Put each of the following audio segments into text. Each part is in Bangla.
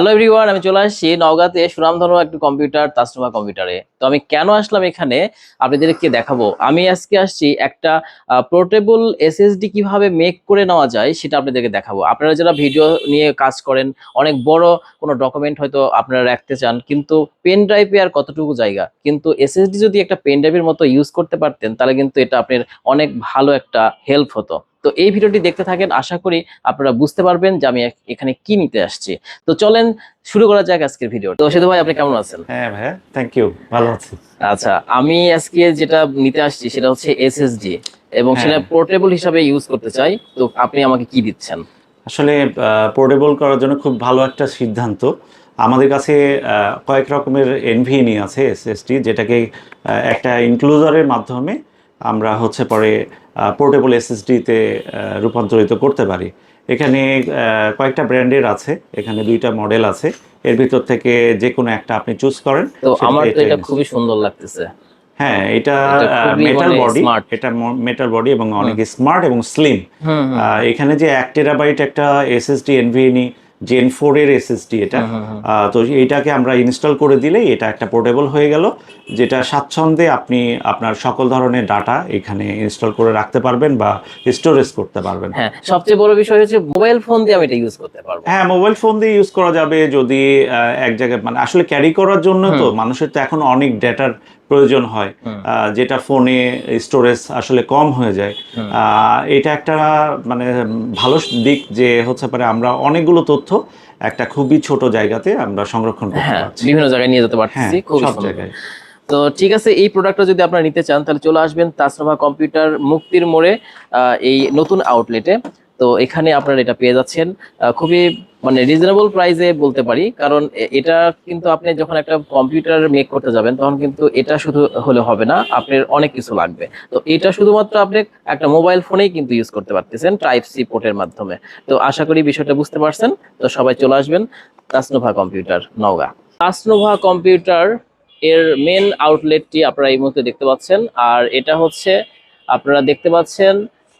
হ্যালো এভরিওয়ান আমি চলে আসছি নওগাঁতে সুনামধন্য একটি কম্পিউটার তাসনুমা কম্পিউটারে তো আমি কেন আসলাম এখানে? আপনাদেরকে দেখাবো। আমি আজকে আসছি একটা পোর্টেবল এসএসডি কীভাবে মেক করে নেওয়া যায় সেটা আপনাদেরকে দেখাবো। আপনারা যারা ভিডিও নিয়ে কাজ করেন, অনেক বড় কোনো ডকুমেন্ট হয়তো আপনারা রাখতে চান, কিন্তু পেন ড্রাইভে আর কতটুকু জায়গা? কিন্তু এসএসডি যদি একটা পেন ড্রাইভের মতো ইউজ করতে পারতেন, তাহলে কিন্তু এটা আপনার অনেক ভালো একটা হেল্প হতো। তো এই ভিডিওটি দেখতে থাকেন, আশা করি আপনারা বুঝতে পারবেন যে আমি এখানে কি নিতে আসছি। তো চলেন শুরু করা যাক আজকের ভিডিও। তো সেতু ভাই আপনি কেমন আছেন? হ্যাঁ ভাইয়া থ্যাংক ইউ ভালো আছি। আচ্ছা আমি আজকে যেটা নিতে আসছি সেটা হচ্ছে এসএসডি এবং হ্যাঁ। সেটা পোর্টেবল হিসাবে ইউজ করতে চাই। তো আপনি আমাকে কি দিচ্ছেন? আসলে পোর্টেবল করার জন্য খুব ভালো একটা সিদ্ধান্ত। আমাদের কাছে কয়েক রকমের এনভিএনই আছে এসএসটি যেটাকে একটা ইনক্লুজারের মাধ্যমে আমরা হচ্ছে পরে পোর্টেবল এসএসডিতে রূপান্তরিত করতে পারি। এখানে কয়েকটা ব্র্যান্ডের আছে এখানে দুইটা মডেল আছে। এর ভিতর থেকে যে কোনো একটা আপনি চুজ করেন তো আমার তো এটা খুবই সুন্দর লাগতেছে। হ্যাঁ এটা মেটাল মানে বডি এটা মেটাল বডি এবং অনেক স্মার্ট এবং স্লিম এখানে যে এক টেরাবাইট একটা এসএসডি এনভিএনই জেন ফোর এর এসএসডি এটা। হুম, হুম, আহ, তো এটাকে আমরা ইনস্টল করে দিলেই এটা একটা পোর্টেবল হয়ে গেল যেটা স্বাচ্ছন্দ্যে আপনি আপনার সকল ধরনের ডাটা এখানে ইনস্টল করে রাখতে পারবেন বা স্টোরেজ করতে পারবেন। হ্যাঁ সবচেয়ে বড় বিষয় হচ্ছে মোবাইল ফোন দিয়ে আমি এটা ইউজ করতে পারব। হ্যাঁ মোবাইল ফোন দিয়ে ইউজ করা যাবে যদি এক জায়গায় মানে আসলে ক্যারি করার জন্য তো মানুষের তো এখন অনেক ডেটার প্রয়োজন হয় যেটা ফোনে স্টোরেজ আসলে কম হয়ে যায়। আহ, এটা একটা মানে ভালো দিক যে হচ্ছে পারে আমরা অনেকগুলো তথ্য একটা খুবই ছোট জায়গাতে আমরা সংরক্ষণ করতে হ্যাঁ পারছি। বিভিন্ন জায়গায় নিয়ে যেতে পারছি খুব খুবই সব জায়গায়। তো ঠিক আছে এই প্রোডাক্টটা যদি আপনারা নিতে চান তাহলে চলে আসবেন তাসরাফা কম্পিউটার মুক্তির মোড়ে আহ, এই নতুন আউটলেটে তো এখানে আপনারা এটা পেয়ে যাচ্ছেন। খুবই মানে রিজনেবল প্রাইসে বলতে পারি। কারণ এটা কিন্তু আপনি যখন একটা কম্পিউটার মেক করতে যাবেন, তখন কিন্তু এটা শুধু হলে হবে না, আপনার অনেক কিছু লাগবে। তো এটা শুধুমাত্র আপনি একটা মোবাইল ফোনেই কিন্তু ইউজ করতে পারতেছেন টাইপ সি পোর্টের মাধ্যমে। তো আশা করি বিষয়টা বুঝতে পারছেন। তো সবাই চলে আসবেন তাসনোভা কম্পিউটার নওগাঁ তাসনোভা কম্পিউটার এর মেন আউটলেটটি আপনারা এই মুহূর্তে দেখতে পাচ্ছেন। আর এটা হচ্ছে, আপনারা দেখতে পাচ্ছেন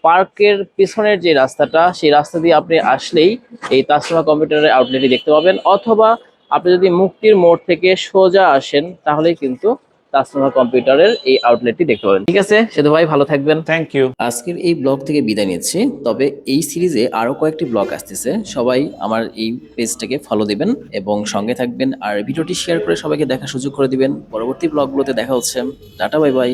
পার্কের পিছনের যে রাস্তাটা সেই রাস্তা দিয়ে আপনি আসলেই এই তাসমা কম্পিউটারের আউটলেটটি দেখতে পাবেন। অথবা আপনি যদি মুক্তির মোড় থেকে সোজা আসেন তাহলেই কিন্তু তাসমা কম্পিউটারের এই আউটলেটটি দেখতে পাবেন। ঠিক আছে সেতু ভাই ভালো থাকবেন। থ্যাংক ইউ আজকের এই ব্লগ থেকে বিদায় নিচ্ছি। তবে এই সিরিজে আরও কয়েকটি ব্লগ আসতেছে। সবাই আমার এই পেজটাকে ফলো দিবেন এবং সঙ্গে থাকবেন। আর ভিডিওটি শেয়ার করে সবাইকে দেখার সুযোগ করে দিবেন। পরবর্তী ব্লগগুলোতে দেখা হচ্ছে। Tata bye bye